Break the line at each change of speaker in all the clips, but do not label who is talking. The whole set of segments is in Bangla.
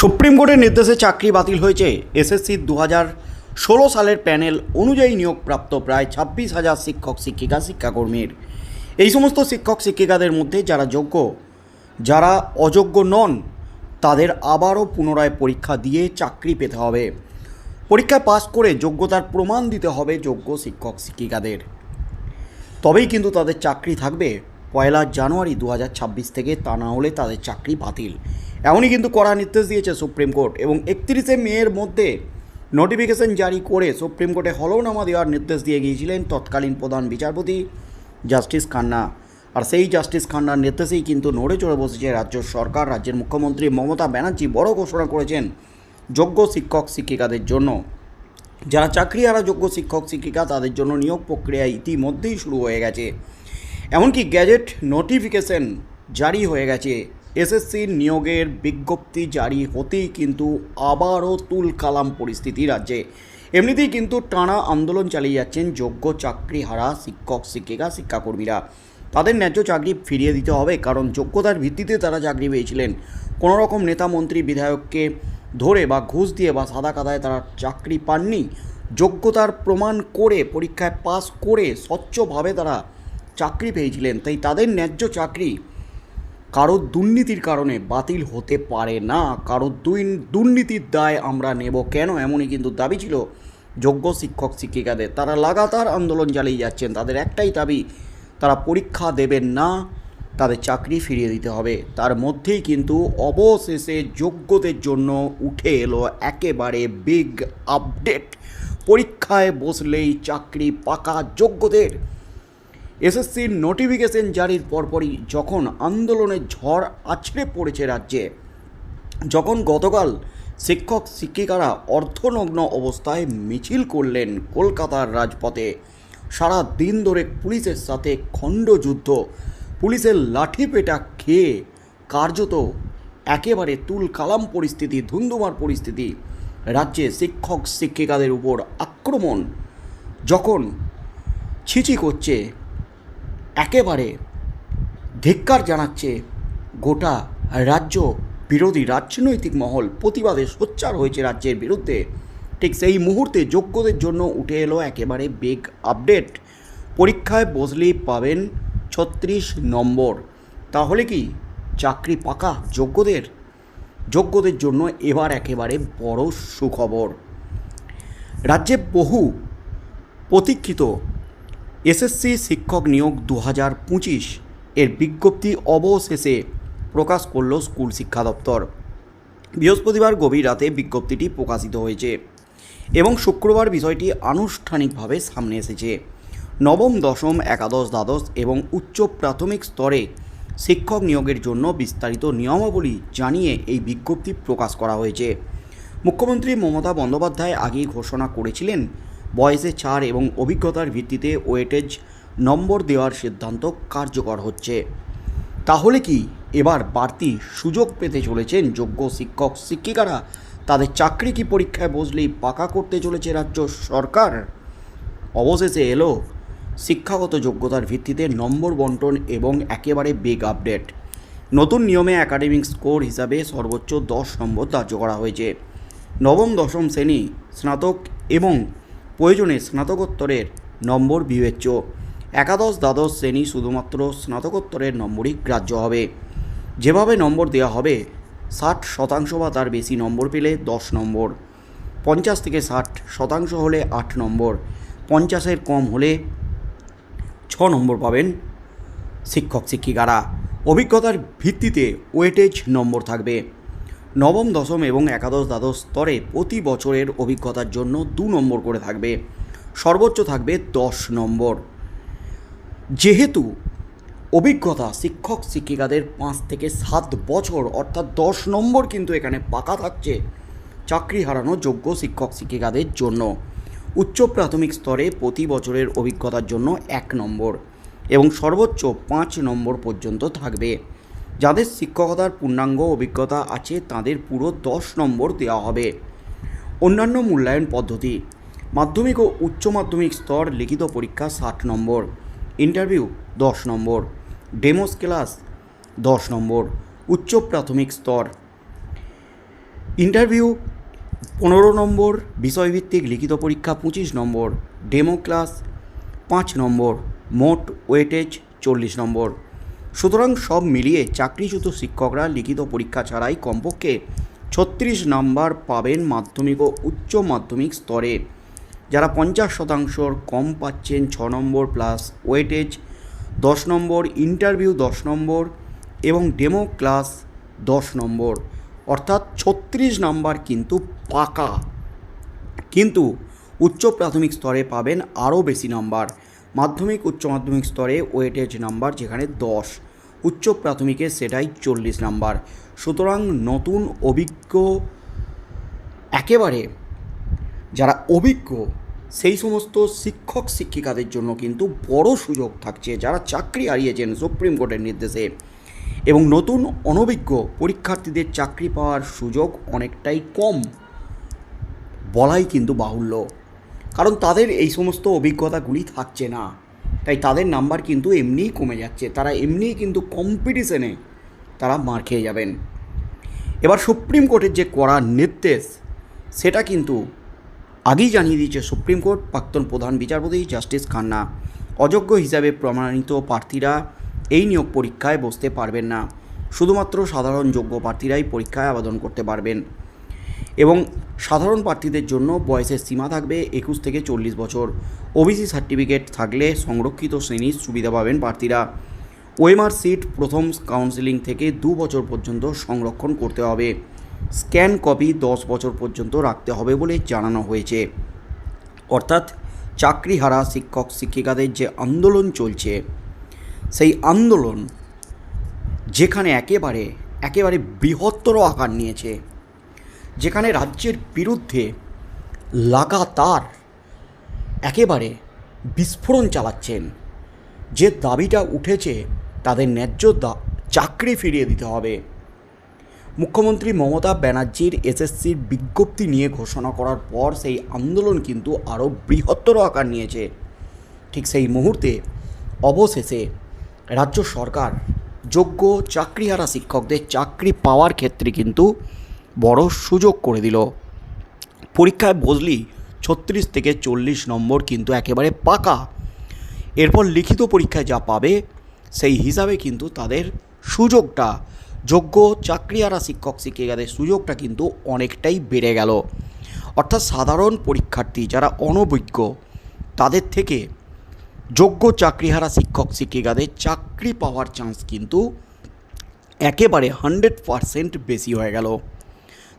সুপ্রিম কোর্টের নির্দেশে চাকরি বাতিল হয়েছে এসএসসি দু হাজার ষোলো সালের প্যানেল অনুযায়ী নিয়োগপ্রাপ্ত প্রায় ছাব্বিশ হাজার শিক্ষক, শিক্ষিকা, শিক্ষাকর্মীর। এই সমস্ত শিক্ষক, শিক্ষিকাদের মধ্যে যারা যোগ্য, যারা অযোগ্য নন, তাদের আবারও পুনরায় পরীক্ষা দিয়ে চাকরি পেতে হবে। পরীক্ষায় পাস করে যোগ্যতার প্রমাণ দিতে হবে যোগ্য শিক্ষক, শিক্ষিকাদের। তবেই কিন্তু তাদের চাকরি থাকবে। পয়লা জানুয়ারি দু হাজার ছাব্বিশ থেকে তা না হলে তাদের চাকরি বাতিল। এমনই কিন্তু কড়া নির্দেশ দিয়েছে সুপ্রিম কোর্ট এবং একত্রিশে মেয়ের মধ্যে নোটিফিকেশন জারি করে সুপ্রিম কোর্টে হলফনামা দেওয়ার নির্দেশ দিয়ে গিয়েছিলেন তৎকালীন প্রধান বিচারপতি জাস্টিস খান্না। আর সেই জাস্টিস খান্নার নির্দেশেই কিন্তু নড়ে চড়ে বসেছে রাজ্য সরকার। রাজ্যের মুখ্যমন্ত্রী মমতা ব্যানার্জি বড় ঘোষণা করেছেন যোগ্য শিক্ষক শিক্ষিকাদের জন্য। যারা চাকরি চাকরিহারা যোগ্য শিক্ষক শিক্ষিকা তাদের জন্য নিয়োগ প্রক্রিয়া ইতিমধ্যেই শুরু হয়ে গেছে। এমনকি গ্যাজেট নোটিফিকেশন জারি হয়ে গেছে। এসএসসির নিয়োগের বিজ্ঞপ্তি জারি হতেই কিন্তু আবারও তুল কালাম পরিস্থিতি রাজ্যে। এমনিতেই কিন্তু টানা আন্দোলন চালিয়ে যাচ্ছেন যোগ্য চাকরিহারা শিক্ষক, শিক্ষিকা, শিক্ষাকর্মীরা। তাদের ন্যায্য চাকরি ফিরিয়ে দিতে হবে কারণ যোগ্যতার ভিত্তিতে তারা চাকরি পেয়েছিলেন। কোনো রকম নেতা মন্ত্রী, বিধায়ককে ধরে বা ঘুষ দিয়ে বা সাদা কাদায় তারা চাকরি পাননি। যোগ্যতার প্রমাণ করে, পরীক্ষায় পাস করে স্বচ্ছভাবে তারা চাকরি পেয়েছিলেন। তাই তাদের ন্যায্য চাকরি কারও দুর্নীতির কারণে বাতিল হতে পারে না, কারও দুই- দুর্নীতির দায় আমরা নেব কেন? এমনই কিন্তু দাবি ছিল যোগ্য শিক্ষক শিক্ষিকাদের। তারা লাগাতার আন্দোলন চালিয়ে যাচ্ছেন। তাদের একটাই দাবি, তারা পরীক্ষা দেবেন না, তাদের চাকরি ফিরিয়ে দিতে হবে। তার মধ্যেই কিন্তু অবশেষে যোগ্যদের জন্য উঠে এলো একেবারে বিগ আপডেট পরীক্ষায় বসলেই চাকরি পাকা যোগ্যদের এসএসসির নোটিফিকেশন জারির পরপরই যখন আন্দোলনের ঝড় আছড়ে পড়েছে রাজ্যে, যখন গতকাল শিক্ষক, শিক্ষিকারা অর্থনগ্ন অবস্থায় মিছিল করলেন কলকাতার রাজপথে, সারা দিন ধরে পুলিশের সাথে খণ্ডযুদ্ধ পুলিশের লাঠি পেটা খেয়ে কার্যত একেবারে তুল কালাম পরিস্থিতি, ধুন্ধুমার পরিস্থিতি, রাজ্যে শিক্ষক, শিক্ষিকাদের উপর আক্রমণ যখন ছিচি করছে একেবারে ধিক্কার জানাচ্ছে গোটা রাজ্য বিরোধী রাজনৈতিক মহল। প্রতিবাদে সোচ্চার হয়েছে রাজ্যের বিরুদ্ধে। ঠিক সেই মুহূর্তে যোগ্যদের জন্য উঠে এলো একেবারে বিগ আপডেট পরীক্ষায় বসলেই পাবেন ছত্রিশ নম্বর। তাহলে কি চাকরি পাকা যোগ্যদের? যোগ্যদের জন্য এবার একেবারে বড় সুখবর। রাজ্যে বহু প্রতীক্ষিত এসএসসি শিক্ষক নিয়োগ দু হাজার পঁচিশ এর বিজ্ঞপ্তি অবশেষে প্রকাশ করল স্কুল শিক্ষা দপ্তর। বৃহস্পতিবার গভীর রাতে বিজ্ঞপ্তিটি প্রকাশিত হয়েছে এবং শুক্রবার বিষয়টি আনুষ্ঠানিকভাবে সামনে এসেছে। নবম, দশম, একাদশ, দ্বাদশ এবং উচ্চ প্রাথমিক স্তরে শিক্ষক নিয়োগের জন্য বিস্তারিত নিয়মাবলী জানিয়ে এই বিজ্ঞপ্তি প্রকাশ করা হয়েছে। মুখ্যমন্ত্রী মমতা বন্দ্যোপাধ্যায় আগেই ঘোষণা করেছিলেন বয়সে ছাড় এবং অভিজ্ঞতার ভিত্তিতে ওয়েটেজ নম্বর দেওয়ার সিদ্ধান্ত কার্যকর হচ্ছে। তাহলে কি এবার বাড়তি সুযোগ পেতে চলেছেন যোগ্য শিক্ষক শিক্ষিকারা? তাদের চাকরি কি পরীক্ষায় বসলেই পাকা করতে চলেছে রাজ্য সরকার? অবশেষে এলো শিক্ষাগত যোগ্যতার ভিত্তিতে নম্বর বন্টন এবং একেবারে বিগ আপডেট নতুন নিয়মে একাডেমিক স্কোর হিসাবে সর্বোচ্চ দশ নম্বর ধার্য করা হয়েছে। নবম, দশম শ্রেণি স্নাতক এবং প্রয়োজনে স্নাতকোত্তরের নম্বর বিবেচ্য। একাদশ দ্বাদশ শ্রেণি শুধুমাত্র স্নাতকোত্তরের নম্বরই গ্রাহ্য হবে। যেভাবে নম্বর দেওয়া হবে, ষাট শতাংশ বা তার বেশি নম্বর পেলে দশ নম্বর। পঞ্চাশ থেকে ষাট শতাংশ হলে আট নম্বর। পঞ্চাশের কম হলে ছ নম্বর পাবেন শিক্ষক শিক্ষিকারা অভিজ্ঞতার ভিত্তিতে ওয়েটেজ নম্বর থাকবে। নবম, দশম এবং একাদশ দ্বাদশ স্তরে প্রতি বছরের অভিজ্ঞতার জন্য দু নম্বর করে থাকবে। সর্বোচ্চ থাকবে দশ নম্বর। যেহেতু অভিজ্ঞতা শিক্ষক শিক্ষিকাদের পাঁচ থেকে সাত বছর, অর্থাৎ দশ নম্বর কিন্তু এখানে পাকা থাকছে চাকরি হারানো যোগ্য শিক্ষক শিক্ষিকাদের জন্য। উচ্চ প্রাথমিক স্তরে প্রতি বছরের অভিজ্ঞতার জন্য এক নম্বর এবং সর্বোচ্চ পাঁচ নম্বর পর্যন্ত থাকবে। যাদের শিক্ষকতার পূর্ণাঙ্গ অভিজ্ঞতা আছে, তাদের পুরো দশ নম্বর দেওয়া হবে। অন্যান্য মূল্যায়ন পদ্ধতি। মাধ্যমিক ও উচ্চ মাধ্যমিক স্তর লিখিত পরীক্ষা ষাট নম্বর। ইন্টারভিউ দশ নম্বর। ডেমোস ক্লাস দশ নম্বর। উচ্চ প্রাথমিক স্তর। ইন্টারভিউ পনেরো নম্বর। বিষয়ভিত্তিক লিখিত পরীক্ষা পঁচিশ নম্বর। ডেমো ক্লাস পাঁচ নম্বর। মোট ওয়েটেজ চল্লিশ নম্বর। সুতরাং সব মিলিয়ে চাকরিচ্যুত শিক্ষকরা লিখিত পরীক্ষা ছাড়াই কমপক্ষে ছত্রিশ নাম্বার পাবেন মাধ্যমিক ও উচ্চ মাধ্যমিক স্তরে। যারা পঞ্চাশ শতাংশর কম পাচ্ছেন ছ নম্বর প্লাস ওয়েটেজ, দশ নম্বর ইন্টারভিউ দশ নম্বর এবং ডেমো ক্লাস দশ নম্বর। অর্থাৎ ছত্রিশ নাম্বার কিন্তু পাকা। কিন্তু উচ্চ প্রাথমিক স্তরে পাবেন আরও বেশি নাম্বার। মাধ্যমিক, উচ্চ মাধ্যমিক স্তরে ওয়েটেজ নাম্বার যেখানে দশ। উচ্চ প্রাথমিকে সেটাই চল্লিশ নাম্বার। সুতরাং নতুন অভিজ্ঞ একেবারে যারা অভিজ্ঞ, সেই সমস্ত শিক্ষক শিক্ষিকাদের জন্য কিন্তু বড় সুযোগ থাকছে যারা চাকরি হারিয়েছেন সুপ্রিম কোর্টের নির্দেশে। এবং নতুন অনভিজ্ঞ পরীক্ষার্থীদের চাকরি পাওয়ার সুযোগ অনেকটাই কম বলাই কিন্তু বাহুল্য। কারণ তাদের এই সমস্ত অভিজ্ঞতাগুলি থাকছে না। তাই তাদের নাম্বার কিন্তু এমনিই কমে যাচ্ছে। তারা এমনিই কিন্তু কম্পিটিশনে তারা মার খেয়ে যাবেন। এবার সুপ্রিম কোর্টের যে কড়া নির্দেশ, সেটা কিন্তু আগেই জানিয়ে দিয়েছে সুপ্রিম কোর্ট প্রাক্তন প্রধান বিচারপতি জাস্টিস খান্না। অযোগ্য হিসাবে প্রমাণিত প্রার্থীরা এই নিয়োগ পরীক্ষায় বসতে পারবেন না। শুধুমাত্র সাধারণ যোগ্য প্রার্থীরাই পরীক্ষায় আবেদন করতে পারবেন। এবং সাধারণ প্রার্থীদের জন্য বয়সের সীমা থাকবে একুশ থেকে চল্লিশ বছর। ওবিসি সার্টিফিকেট থাকলে সংরক্ষিত শ্রেণির সুবিধা পাবেন প্রার্থীরা। ওয়েমার সিট প্রথম কাউন্সিলিং থেকে দু বছর পর্যন্ত সংরক্ষণ করতে হবে। স্ক্যান কপি দশ বছর পর্যন্ত রাখতে হবে বলে জানানো হয়েছে। অর্থাৎ চাকরিহারা শিক্ষক শিক্ষিকাদের যে আন্দোলন চলছে, সেই আন্দোলন যেখানে একেবারে একেবারে বৃহত্তর আকার নিয়েছে যেখানে রাজ্যের বিরুদ্ধে লাগাতার একেবারে বিস্ফোরণ চালাচ্ছেন। যে দাবিটা উঠেছে তাদের ন্যায্য চাকরি ফিরিয়ে দিতে হবে। মুখ্যমন্ত্রী মমতা ব্যানার্জির এসএসসির বিজ্ঞপ্তি নিয়ে ঘোষণা করার পর সেই আন্দোলন কিন্তু আরও বৃহত্তর আকার নিয়েছে। ঠিক সেই মুহূর্তে অবশেষে রাজ্য সরকার যোগ্য চাকরিহারা শিক্ষকদের চাকরি পাওয়ার ক্ষেত্রে কিন্তু বড় সুযোগ করে দিল। পরীক্ষায় বসলি ছত্রিশ থেকে চল্লিশ নম্বর কিন্তু একেবারে পাকা। এরপর লিখিত পরীক্ষায় যা পাবে, সেই হিসাবে কিন্তু তাদের সুযোগটা, যোগ্য চাকরিহারা শিক্ষক শিক্ষিকাদের সুযোগটা কিন্তু অনেকটাই বেড়ে গেল। অর্থাৎ সাধারণ পরীক্ষার্থী যারা অনভিজ্ঞ, তাদের থেকে যোগ্য চাকরিহারা শিক্ষক শিক্ষিকাদের চাকরি পাওয়ার চান্স কিন্তু একেবারে হান্ড্রেড পারসেন্ট বেশি হয়ে গেল।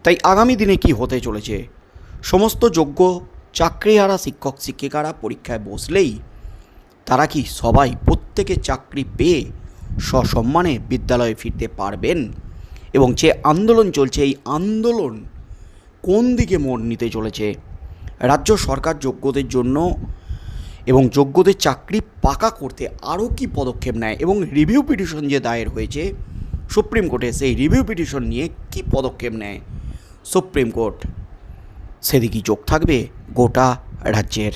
তাই আগামী দিনে কি হতে চলেছে? সমস্ত যোগ্য চাকরিহারা শিক্ষক, শিক্ষিকারা পরীক্ষায় বসলেই তারা কি সবাই প্রত্যেকে চাকরি পেয়ে সসম্মানে বিদ্যালয়ে ফিরতে পারবেন? এবং যে আন্দোলন চলছে, এই আন্দোলন কোন দিকে মোড় নিতে চলেছে? রাজ্য সরকার যোগ্যদের জন্য এবং যোগ্যদের চাকরি পাকা করতে আরও কি পদক্ষেপ নেয়? এবং রিভিউ পিটিশন যে দায়ের হয়েছে, সুপ্রিম কোর্টে সেই রিভিউ পিটিশন নিয়ে কি পদক্ষেপ নেয়? Supreme court. সেদিকেই চোখ থাকবে গোটা রাজ্যের।